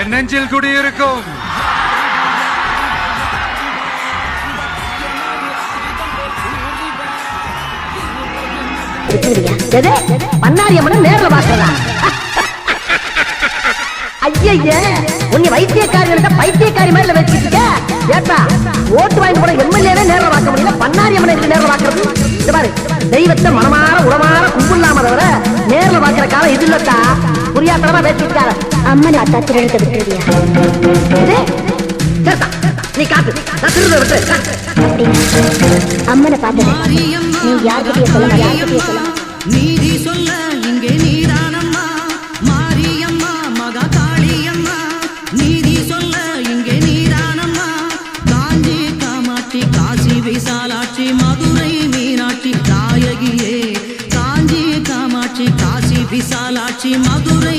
என் நெஞ்சில் குடியிருக்கும். எது? நேர்ல பாக்கலாம் ஐயய்ய உன்னை வைத்தியக்காரி பைத்தியக்காரி மாதிரி வச்சுக்கிட்ட ஏப்பா ஓட்டு வாங்கி போன எம்எல்ஏவே நேர்ல பார்க்க முடியல பண்ணாரி அம்மனை எப்படி நேர்ல பாக்குறது இது பாரு தெய்வத்தை மனமான உடமாற கும்பிடலாம தவிர நேர்ல பாக்குற காலம் இது இல்லத்தா? வித்தியாசமா பேசிட்டார அம்மனை அத்தா திருடத்தை விட்டுருவியா? நீ காத்து நான் திருட விட்டு அம்மனை பார்த்தது. நீ யார்கிட்டயே சொல்ல யார்கிட்டயே சொல்ல நீதி சொல்ல இங்கே நீதானம்மா மாரியம்மா மகா காளியம்மா. நீதி சொல்ல இங்கே நீதானம்மா காஞ்சி காமாட்சி காசி விசாலா. விசாலாட்சி மதுரை